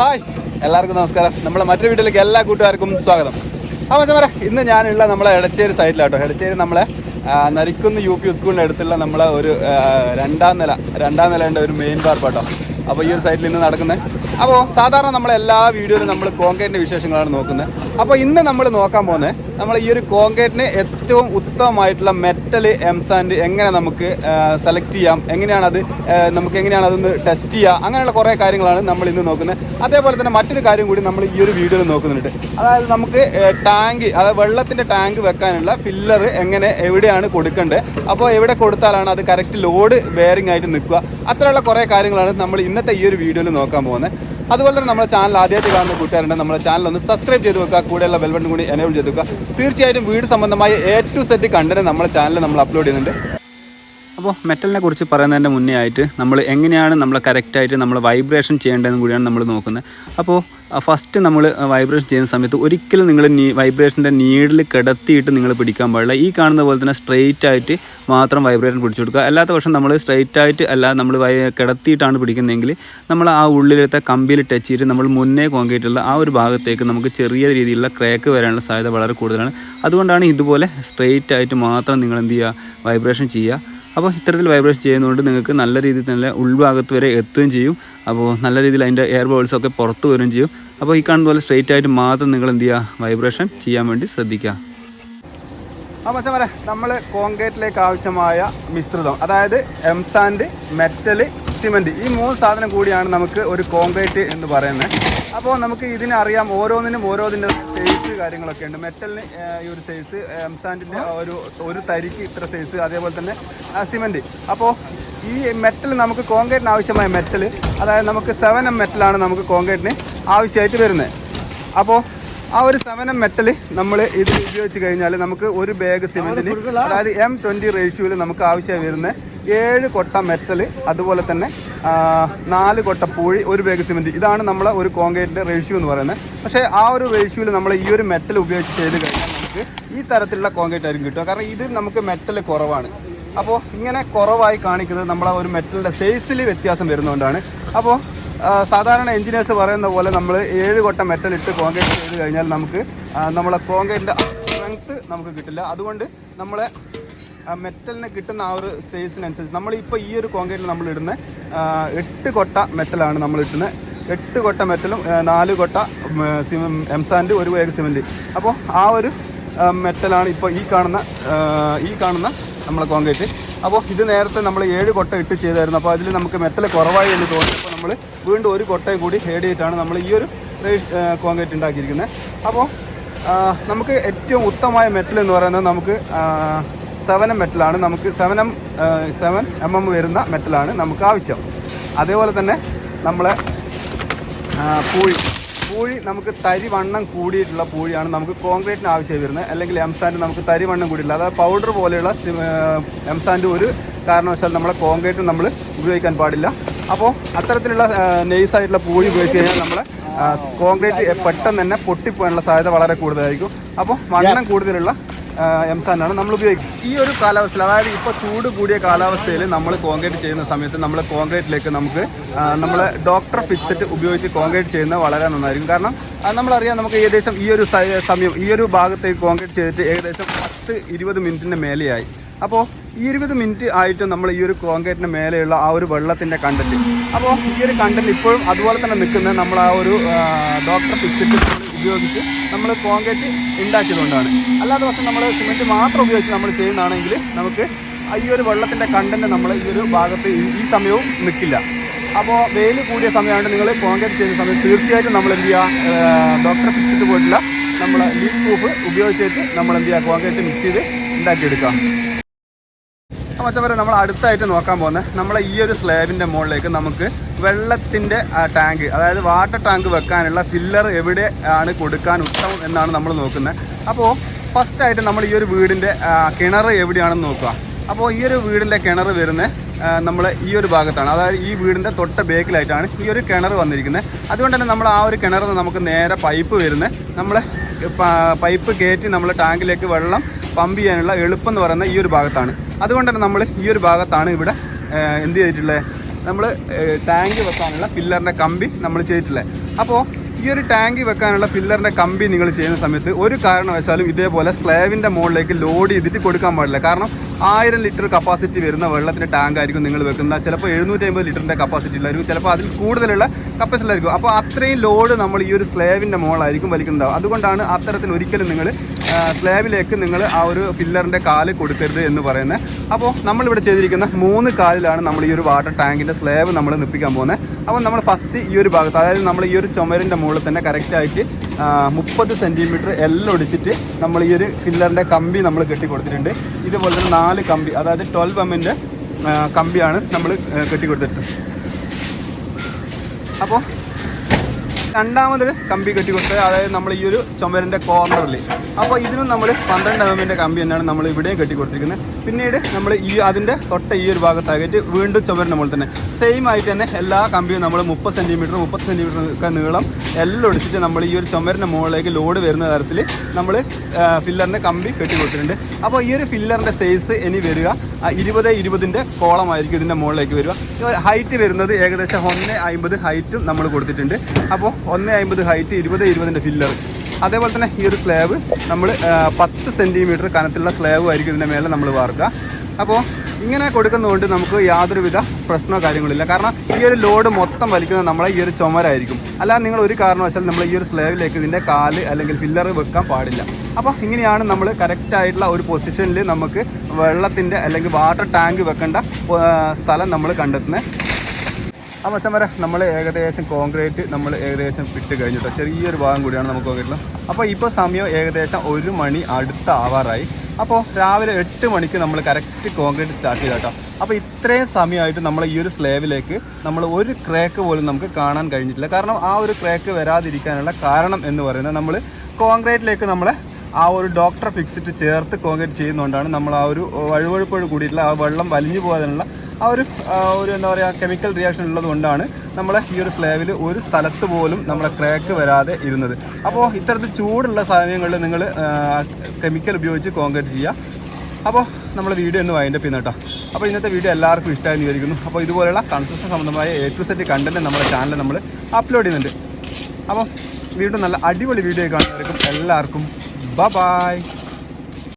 Hi. എല്ലാവർക്കും നമസ്കാരം. നമ്മളെ മറ്റൊരു വീട്ടിലേക്ക് എല്ലാ കൂട്ടുകാർക്കും സ്വാഗതം. അപ്പോൾ ചമര ഇന്ന് ഞാനുള്ള നമ്മളെ എടച്ചേരി സൈഡിലാട്ടോ എടച്ചേരി നമ്മളെ നരിക്കുന്ന യു പി സ്കൂളിന്റെ അടുത്തുള്ള നമ്മളെ ഒരു രണ്ടാം നില രണ്ടാം നിലേന്റെ ഒരു മെയിൻ പാർപ്പാട്ടോ അപ്പോൾ ഈ ഒരു സൈറ്റിൽ ഇന്ന് നടക്കുന്നത് അപ്പോൾ സാധാരണ നമ്മളെ എല്ലാ വീഡിയോയിലും നമ്മൾ കോൺക്രീറ്റിന്റെ വിശേഷങ്ങളാണ് നോക്കുന്നത് അപ്പോൾ ഇന്ന് നമ്മൾ നോക്കാൻ പോകുന്നത് നമ്മൾ ഈ ഒരു കോൺക്രീറ്റിന് ഏറ്റവും ഉത്തമമായിട്ടുള്ള മെറ്റൽ എംസാൻഡ് എങ്ങനെ നമുക്ക് സെലക്ട് ചെയ്യാം എങ്ങനെയാണ് അത് നമുക്ക് എങ്ങനെയാണ് അതൊന്ന് ടെസ്റ്റ് ചെയ്യുക അങ്ങനെയുള്ള കുറേ കാര്യങ്ങളാണ് നമ്മൾ ഇന്ന് നോക്കുന്നത്. അതേപോലെ തന്നെ മറ്റൊരു കാര്യം കൂടി നമ്മൾ ഈ ഒരു വീഡിയോയിൽ നോക്കുന്നുണ്ട്. അതായത് നമുക്ക് ടാങ്ക് അതായത് വെള്ളത്തിന്റെ ടാങ്ക് വെക്കാനുള്ള ഫില്ലർ എങ്ങനെ എവിടെയാണ് കൊടുക്കേണ്ടത്? അപ്പോൾ എവിടെ കൊടുത്താലാണ് അത് കറക്റ്റ് ലോഡ് ബെയറിംഗ് ആയിട്ട് നിൽക്കുക? അത്തരമുള്ള കുറേ കാര്യങ്ങളാണ് നമ്മൾ ഇന്നത്തെ ഈ ഒരു വീഡിയോയിൽ നോക്കാൻ പോകുന്നത്. അതുപോലെ തന്നെ നമ്മുടെ ചാനൽ ആദ്യമായിട്ട് കാണുന്ന കൂട്ടുകാരുണ്ട് നമ്മുടെ ചാനൽ ഒന്ന് സബ്സ്ക്രൈബ് ചെയ്ത് വെക്കുക. കൂടെയുള്ള ബെൽ ബട്ടൺ കൂടി എനേബിൾ ചെയ്ത് വെക്കുക. തീർച്ചയായിട്ടും വീട് സംബന്ധമായ എ ടു സെറ്റ് കണ്ടന്റ് നമ്മുടെ ചാനലിൽ നമ്മൾ അപ്ലോഡ് ചെയ്യുന്നുണ്ട്. അപ്പോൾ മെറ്റലിനെ കുറിച്ച് പറയുന്നതിന്റെ മുന്നേ ആയിട്ട് നമ്മൾ എങ്ങനെയാണ് നമ്മൾ കറക്റ്റായിട്ട് നമ്മൾ വൈബ്രേഷൻ ചെയ്യേണ്ടതെന്ന് കൂടിയാണ് നമ്മൾ നോക്കുന്നത്. അപ്പോൾ ഫസ്റ്റ് നമ്മൾ വൈബ്രേഷൻ ചെയ്യുന്ന സമയത്ത് ഒരിക്കലും നിങ്ങൾ നീ വൈബ്രേഷന്റെ നീഡിൽ കിടത്തിയിട്ട് നിങ്ങൾ പിടിക്കാൻ പാടില്ല. ഈ കാണുന്ന പോലെ തന്നെ സ്ട്രെയിറ്റ് ആയിട്ട് മാത്രം വൈബ്രേഷൻ പിടിച്ചു കൊടുക്കുക. അല്ലാത്ത പക്ഷം നമ്മൾ സ്ട്രെയിറ്റ് ആയിട്ട് അല്ല നമ്മൾ കിടത്തിയിട്ടാണ് പിടിക്കുന്നതെങ്കിൽ നമ്മൾ ആ ഉള്ളിലത്തെ കമ്പിയിൽ ടച്ച് ചെയ്തിട്ട് നമ്മൾ മുന്നേ കോൺക്രീറ്റുള്ള ആ ഒരു ഭാഗത്തേക്ക് നമുക്ക് ചെറിയ രീതിയിലുള്ള ക്രാക്ക് വരാനുള്ള സാധ്യത വളരെ കൂടുതലാണ്. അതുകൊണ്ടാണ് ഇതുപോലെ സ്ട്രെയിറ്റ് ആയിട്ട് മാത്രം നിങ്ങൾ എന്ത് ചെയ്യുക വൈബ്രേഷൻ ചെയ്യുക. അപ്പോൾ ഇത്തരത്തിൽ വൈബ്രേഷൻ ചെയ്യുന്നതുകൊണ്ട് നിങ്ങൾക്ക് നല്ല രീതിയിൽ തന്നെ ഉൾഭാഗത്ത് വരെ എത്തുകയും ചെയ്യും. അപ്പോൾ നല്ല രീതിയിൽ അതിന്റെ എയർ ബോൾസൊക്കെ പുറത്ത് വരികയും ചെയ്യും. അപ്പോൾ ഈ കാണുന്ന പോലെ സ്ട്രെയിറ്റ് ആയിട്ട് മാത്രം നിങ്ങൾ എന്ത് ചെയ്യുക? വൈബ്രേഷൻ ചെയ്യാൻ വേണ്ടി ശ്രദ്ധിക്കുക. ആ പറയാം നമ്മൾ കോൺക്രീറ്റിലേക്ക് ആവശ്യമായ മിശ്രിതം അതായത് എംസാൻഡ് മെറ്റൽ സിമെന്റ് ഈ മൂന്ന് സാധനം കൂടിയാണ് നമുക്ക് ഒരു കോൺക്രീറ്റ് എന്ന് പറയുന്നത്. അപ്പോൾ നമുക്ക് ഇതിനറിയാം ഓരോന്നിനും ഓരോതിന്റെ സൈസ് കാര്യങ്ങളൊക്കെ ഉണ്ട്. മെറ്റലിന് ഈ ഒരു സൈസ് എംസാൻഡിന്റെ ഒരു ഒരു തരിക്ക് ഇത്ര സൈസ് അതേപോലെ തന്നെ സിമെന്റ് അപ്പോൾ ഈ മെറ്റൽ നമുക്ക് കോൺക്രീറ്റിന് ആവശ്യമായ മെറ്റൽ അതായത് നമുക്ക് സെവൻ എം മെറ്റലാണ് നമുക്ക് കോൺക്രീറ്റിന് ആവശ്യമായിട്ട് വരുന്നത്. അപ്പോൾ ആ ഒരു സെവൻ എം മെറ്റൽ നമ്മൾ ഇത് ഉപയോഗിച്ച് കഴിഞ്ഞാൽ നമുക്ക് ഒരു ബാഗ് സിമെന്റിന് അതായത് എം ട്വന്റി റേഷ്യോയിൽ നമുക്ക് ആവശ്യമായി വരുന്ന ഏഴ് കൊട്ട മെറ്റൽ അതുപോലെ തന്നെ നാല് കൊട്ട പൂഴി ഒരു ബാഗ് സിമെന്റ് ഇതാണ് നമ്മളെ ഒരു കോൺക്രീറ്റിന്റെ റേഷ്യോ എന്ന് പറയുന്നത്. പക്ഷേ ആ ഒരു റേഷ്യോയിൽ നമ്മൾ ഈ ഒരു മെറ്റൽ ഉപയോഗിച്ച് ചെയ്ത് കഴിഞ്ഞാൽ നമുക്ക് ഈ തരത്തിലുള്ള കോൺക്രീറ്റ് ആയിരിക്കും കിട്ടുക. കാരണം ഇത് നമുക്ക് മെറ്റൽ കുറവാണ്. അപ്പോൾ ഇങ്ങനെ കുറവായി കാണിക്കുന്നത് നമ്മളെ ഒരു മെറ്റലിന്റെ സൈസിൽ വ്യത്യാസം വരുന്നതുകൊണ്ടാണ് അപ്പോൾ സാധാരണ എഞ്ചിനീയേഴ്സ് പറയുന്ന പോലെ നമ്മൾ ഏഴ് കൊട്ട മെറ്റൽ ഇട്ട് കോൺക്രീറ്റ് ചെയ്ത് കഴിഞ്ഞാൽ നമുക്ക് നമ്മളെ കോൺക്രീറ്റിന്റെ സ്ട്രെങ്ത്ത് നമുക്ക് കിട്ടില്ല. അതുകൊണ്ട് നമ്മളെ മെറ്റലിന് കിട്ടുന്ന ആ ഒരു സൈസിനനുസരിച്ച് നമ്മളിപ്പോൾ ഈ ഒരു കോൺക്രീറ്റിൽ നമ്മൾ ഇടുന്ന എട്ട് കൊട്ട മെറ്റലാണ് നമ്മൾ ഇട്ടുന്നത്. എട്ട് കൊട്ട മെറ്റലും നാല് കൊട്ട എം സാൻഡ് ഒരു വേഗ സിമെന്റ് അപ്പോൾ ആ ഒരു മെറ്റലാണ് ഇപ്പോൾ ഈ കാണുന്ന ഈ കാണുന്ന നമ്മളെ കോൺക്രീറ്റ്. അപ്പോൾ ഇത് നേരത്തെ നമ്മൾ ഏഴ് കൊട്ട ഇട്ട് ചെയ്തായിരുന്നു. അപ്പോൾ അതിൽ നമുക്ക് മെറ്റൽ കുറവായി എന്ന് തോന്നി. അപ്പോൾ നമ്മൾ വീണ്ടും ഒരു കൊട്ടയും കൂടി ഹേഡ് ചെയ്തിട്ടാണ് നമ്മൾ ഈ ഒരു കോൺക്രീറ്റ് ഉണ്ടാക്കിയിരിക്കുന്നത്. അപ്പോൾ നമുക്ക് ഏറ്റവും ഉത്തമമായ മെറ്റൽ എന്ന് പറയുന്നത് നമുക്ക് സെവൻ എം മെറ്റലാണ് നമുക്ക് seven M seven M M വരുന്ന മെറ്റലാണ് നമുക്ക് ആവശ്യം. അതേപോലെ തന്നെ നമ്മളെ പൂഴി. പൂഴി നമുക്ക് തരി വണ്ണം കൂടിയിട്ടുള്ള പൂഴിയാണ് നമുക്ക് കോൺക്രീറ്റിന് ആവശ്യമായി വരുന്നത്. അല്ലെങ്കിൽ എം സാൻഡ് നമുക്ക് തരി വണ്ണം കൂടിയില്ല അതായത് പൗഡർ പോലെയുള്ള എം സാൻഡ് ഒരു കാരണവശാൽ നമ്മളെ കോൺക്രീറ്റ് നമ്മൾ ഉപയോഗിക്കാൻ പാടില്ല. അപ്പോൾ അത്തരത്തിലുള്ള നെയ്സായിട്ടുള്ള പൂഴി ഉപയോഗിച്ച് കഴിഞ്ഞാൽ നമ്മളെ കോൺക്രീറ്റ് പെട്ടെന്ന് തന്നെ പൊട്ടിപ്പോകാനുള്ള സാധ്യത വളരെ കൂടുതലായിരിക്കും. അപ്പോൾ വണ്ണം കൂടുതലുള്ള എംസാനാണ് നമ്മൾ ഉപയോഗിക്കുന്നത്. ഈ ഒരു കാലാവസ്ഥയിൽ അതായത് ഇപ്പോൾ ചൂട് കൂടിയ കാലാവസ്ഥയിൽ നമ്മൾ കോൺക്രീറ്റ് ചെയ്യുന്ന സമയത്ത് നമ്മൾ കോൺക്രീറ്റിലേക്ക് നമുക്ക് നമ്മൾ ഡോക്ടർ ഫിക്സറ്റ് ഉപയോഗിച്ച് കോൺക്രീറ്റ് ചെയ്യുന്നത് വളരെ നന്നായിരിക്കും. കാരണം നമ്മളറിയാം നമുക്ക് ഏകദേശം ഈ ഒരു സമയം ഈ ഒരു ഭാഗത്തേക്ക് കോൺക്രീറ്റ് ചെയ്തിട്ട് ഏകദേശം പത്ത് ഇരുപത് മിനിറ്റിന്റെ മേലെയായി. അപ്പോൾ ഈ ഇരുപത് മിനിറ്റ് ആയിട്ട് നമ്മൾ ഈ ഒരു കോൺക്രീറ്റിന് മേലെയുള്ള ആ ഒരു വെള്ളത്തിന്റെ കണ്ടന്റ്. അപ്പോൾ ഈ ഒരു കണ്ടന്റ് ഇപ്പോഴും അതുപോലെ തന്നെ നിൽക്കുന്നത് നമ്മൾ ആ ഒരു ഡോക്ടർ ഫിക്സറ്റ് ഉപയോഗിച്ച് നമ്മൾ കോൺക്രീറ്റ് ഉണ്ടാക്കിയതുകൊണ്ടാണ് അല്ലാതെ പക്ഷേ നമ്മൾ സിമെന്റ് മാത്രം ഉപയോഗിച്ച് നമ്മൾ ചെയ്യുന്നതാണെങ്കിൽ നമുക്ക് ഈ ഒരു വെള്ളത്തിന്റെ കണ്ടന്റ് നമ്മൾ ഈ ഒരു ഭാഗത്ത് ഈ- സമയവും നിൽക്കില്ല അപ്പോൾ വെയിൽ കൂടിയ സമയമാണ് നിങ്ങൾ കോൺക്രീറ്റ് ചെയ്യുന്ന സമയത്ത് തീർച്ചയായിട്ടും നമ്മൾ എന്ത് ചെയ്യുക ഡോക്ടറെ ഫിക്സിറ്റ് പോയിട്ടുള്ള നമ്മൾ ലീക്ക് പ്രൂഫ് ഉപയോഗിച്ചിട്ട് നമ്മൾ എന്ത് ചെയ്യുക കോൺക്രീറ്റ് മിക്സ് ചെയ്ത് ഉണ്ടാക്കിയെടുക്കാം മച്ചവരെ നമ്മൾ അടുത്തായിട്ട് നോക്കാൻ പോകുന്നത് നമ്മളെ ഈ ഒരു സ്ലാബിന്റെ മുകളിലേക്ക് നമുക്ക് വെള്ളത്തിന്റെ ടാങ്ക് അതായത് വാട്ടർ ടാങ്ക് വെക്കാനുള്ള ഫില്ലർ എവിടെ ആണ് കൊടുക്കാൻ ഉത്തമം എന്നാണ് നമ്മൾ നോക്കുന്നത്. അപ്പോൾ ഫസ്റ്റായിട്ട് നമ്മൾ ഈ ഒരു വീടിന്റെ കിണർ എവിടെയാണെന്ന് നോക്കുക. അപ്പോൾ ഈ ഒരു വീടിന്റെ കിണർ വരുന്നത് നമ്മൾ ഈ ഒരു ഭാഗത്താണ്. അതായത് ഈ വീടിന്റെ തൊട്ട ബേക്കിലായിട്ടാണ് ഈ ഒരു കിണർ വന്നിരിക്കുന്നത്. അതുകൊണ്ട് തന്നെ നമ്മൾ ആ ഒരു കിണറിൽ നിന്ന് നമുക്ക് നേരെ പൈപ്പ് വരുന്നത് നമ്മൾ പൈപ്പ് കയറ്റി നമ്മൾ ടാങ്കിലേക്ക് വെള്ളം പമ്പ് ചെയ്യാനുള്ള എളുപ്പം എന്ന് പറയുന്നത് ഈ ഒരു ഭാഗത്താണ്. അതുകൊണ്ട് തന്നെ നമ്മൾ ഈ ഒരു ഭാഗത്താണ് ഇവിടെ എന്ത് ചെയ്തിട്ടുള്ളത് നമ്മൾ ടാങ്ക് വെക്കാനുള്ള പില്ലറിന്റെ കമ്പി നമ്മൾ ചെയ്തിട്ടുള്ളത് അപ്പോൾ ഈ ഒരു ടാങ്ക് വെക്കാനുള്ള പില്ലറിന്റെ കമ്പി നിങ്ങൾ ചെയ്യുന്ന സമയത്ത് ഒരു കാരണവശാലും ഇതേപോലെ സ്ലാബിന്റെ മുകളിലേക്ക് ലോഡ് ചെയ്തിട്ട് കൊടുക്കാൻ പാടില്ല. കാരണം ആയിരം ലിറ്റർ കപ്പാസിറ്റി വരുന്ന വെള്ളത്തിന്റെ ടാങ്ക് ആയിരിക്കും നിങ്ങൾ വെക്കുന്നത്. ചിലപ്പോൾ എഴുന്നൂറ്റി അമ്പത് ലിറ്ററിന്റെ കപ്പാസിറ്റി ഉള്ളായിരിക്കും ചിലപ്പോൾ അതിൽ കൂടുതലുള്ള കപ്പാസിറ്റിയിലായിരിക്കും അപ്പോൾ അത്രയും ലോഡ് നമ്മൾ ഈ ഒരു സ്ലാബിന്റെ മുകളായിരിക്കും വലിക്കുന്നത്. അതുകൊണ്ടാണ് അത്തരത്തിൽ ഒരിക്കലും നിങ്ങൾ സ്ലാബിലേക്ക് നിങ്ങൾ ആ ഒരു പില്ലറിന്റെ കാൽ കൊടുക്കരുത് എന്ന് പറയുന്നത്. അപ്പോൾ നമ്മളിവിടെ ചെയ്തിരിക്കുന്ന മൂന്ന് കാലിലാണ് നമ്മൾ ഈ ഒരു വാട്ടർ ടാങ്കിന്റെ സ്ലാബ് നമ്മൾ നിപ്പിക്കാൻ പോകുന്നത്. അപ്പോൾ നമ്മൾ ഫസ്റ്റ് ഈ ഒരു ഭാഗത്ത് അതായത് നമ്മൾ ഈ ഒരു ചുമരിന്റെ മുകളിൽ തന്നെ കറക്റ്റായിട്ട് മുപ്പത് സെന്റിമീറ്റർ എല്ലാം ഒടിച്ചിട്ട് നമ്മൾ ഈ ഒരു ഫില്ലറിന്റെ കമ്പി നമ്മൾ കെട്ടി കൊടുത്തിട്ടുണ്ട് ഇതുപോലെ തന്നെ നാല് കമ്പി അതായത് ട്വൽവ് എമ്മിന്റെ കമ്പിയാണ് നമ്മൾ കെട്ടി കൊടുത്തിട്ടുണ്ട് അപ്പോൾ രണ്ടാമത് കമ്പി കെട്ടി കൊടുത്തത് അതായത് നമ്മൾ ഈ ഒരു ചുമരിന്റെ കോർണറിൽ അപ്പോൾ ഇതിനും നമ്മൾ പന്ത്രണ്ട് എം എമ്മിന്റെ കമ്പി തന്നെയാണ് നമ്മൾ ഇവിടെയും കെട്ടി കൊടുത്തിരിക്കുന്നത്. പിന്നീട് നമ്മൾ ഈ അതിന്റെ തൊട്ട ഈ ഒരു ഭാഗത്തായിട്ട് വീണ്ടും ചുമരിന്റെ മുകളിൽ തന്നെ. സെയിം ആയിട്ട് തന്നെ എല്ലാ കമ്പിയും നമ്മൾ മുപ്പത് സെന്റിമീറ്റർ മുപ്പത് സെന്റിമീറ്റർ ഒക്കെ നീളം എല്ലാം ഒടിച്ചിട്ട് നമ്മൾ ഈ ഒരു ചുമരിന്റെ മുകളിലേക്ക് ലോഡ് വരുന്ന തരത്തിൽ നമ്മൾ ഫില്ലറിന്റെ കമ്പി കെട്ടി കൊടുത്തിട്ടുണ്ട്. അപ്പോൾ ഈ ഒരു ഫില്ലറിന്റെ സൈസ് ഇനി വരിക ഇരുപത് ഇരുപതിന്റെ കോളമായിരിക്കും ഇതിന്റെ മുകളിലേക്ക് വരിക. ഹൈറ്റ് വരുന്നത് ഏകദേശം ഒന്ന് അമ്പത് ഹൈറ്റും നമ്മൾ കൊടുത്തിട്ടുണ്ട്. അപ്പോൾ ഒന്ന് അമ്പത് ഹൈറ്റ് ഇരുപത് ഇരുപതിന്റെ ഫില്ലർ അതേപോലെ തന്നെ ഈ ഒരു സ്ലാബ് നമ്മൾ പത്ത് സെന്റിമീറ്റർ കനത്തിലുള്ള സ്ലാബ് ആയിരിക്കും ഇതിന്റെ മേലെ നമ്മൾ വാർക്കുക. അപ്പോൾ ഇങ്ങനെ കൊടുക്കുന്നതുകൊണ്ട് നമുക്ക് യാതൊരുവിധ പ്രശ്നമോ കാര്യങ്ങളില്ല കാരണം ഈ ഒരു ലോഡ് മൊത്തം വലിക്കുന്നത് നമ്മളെ ഈ ഒരു ചുമരായിരിക്കും. അല്ലാതെ നിങ്ങൾ ഒരു കാരണവശാലും നമ്മൾ ഈ ഒരു സ്ലാബിലേക്ക് ഇതിന്റെ കാൽ അല്ലെങ്കിൽ ഫില്ലർ വെക്കാൻ പാടില്ല. അപ്പോൾ ഇങ്ങനെയാണ് നമ്മൾ കറക്റ്റായിട്ടുള്ള ഒരു പൊസിഷനിൽ നമുക്ക് വെള്ളത്തിന്റെ അല്ലെങ്കിൽ വാട്ടർ ടാങ്ക് വെക്കേണ്ട സ്ഥലം നമ്മൾ കണ്ടെത്തുന്നത്. ആ മച്ചന്മാരെ നമ്മൾ ഏകദേശം കോൺക്രീറ്റ് നമ്മൾ ഏകദേശം ഇട്ട് കഴിഞ്ഞിട്ടോ ചെറിയൊരു ഭാഗം കൂടിയാണ് നമുക്ക് നോക്കിയിട്ടുള്ളത്. അപ്പോൾ ഇപ്പോൾ സമയം ഏകദേശം ഒരു മണി അടുത്ത ആവാറായി അപ്പോൾ രാവിലെ എട്ട് മണിക്ക് നമ്മൾ കറക്റ്റ് കോൺക്രീറ്റ് സ്റ്റാർട്ട് ചെയ്ത കേട്ടോ അപ്പോൾ ഇത്രയും സമയമായിട്ട് നമ്മൾ ഈ ഒരു സ്ലേവിലേക്ക് നമ്മൾ ഒരു ക്രാക്ക് പോലും നമുക്ക് കാണാൻ കഴിഞ്ഞിട്ടില്ല. കാരണം ആ ഒരു ക്രാക്ക് വരാതിരിക്കാനുള്ള കാരണം എന്ന് പറയുന്നത് നമ്മൾ കോൺക്രീറ്റിലേക്ക് നമ്മളെ ആ ഒരു ഡോക്ടർ ഫിക്സിറ്റ് ചേർത്ത് കോൺക്രീറ്റ് ചെയ്യുന്നതുകൊണ്ടാണ് നമ്മൾ ആ ഒരു വഴുവഴുപ്പോട് കൂടിയിട്ടുള്ള ആ വെള്ളം വലിഞ്ഞു പോകാനുള്ള ആ ഒരു ഒരു എന്താ പറയുക കെമിക്കൽ റിയാക്ഷൻ ഉള്ളത് കൊണ്ടാണ് നമ്മളെ ഈ ഒരു സ്ലാബിൽ ഒരു സ്ഥലത്ത് പോലും നമ്മളെ ക്രാക്ക് വരാതെ ഇരുന്നത്. അപ്പോൾ ഇത്തരത്തിൽ ചൂടുള്ള സമയങ്ങളിൽ നിങ്ങൾ കെമിക്കൽ ഉപയോഗിച്ച് കോൺക്രീറ്റ് ചെയ്യുക. അപ്പോൾ നമ്മൾ വീഡിയോ ഒന്ന് വൈൻഡപ്പ് ചെയ്യുന്ന കേട്ടോ. അപ്പോൾ ഇന്നത്തെ വീഡിയോ എല്ലാവർക്കും ഇഷ്ടമായി വിചാരിക്കുന്നു. അപ്പോൾ ഇതുപോലുള്ള കൺസ്ട്രക്ഷൻ സംബന്ധമായ എ ടു സെറ്റ് കണ്ടന്റ് നമ്മുടെ ചാനലിൽ നമ്മൾ അപ്ലോഡ് ചെയ്യുന്നുണ്ട്. അപ്പോൾ വീണ്ടും നല്ല അടിപൊളി വീഡിയോ കാണുന്നവർക്കും എല്ലാവർക്കും ബ ബായ്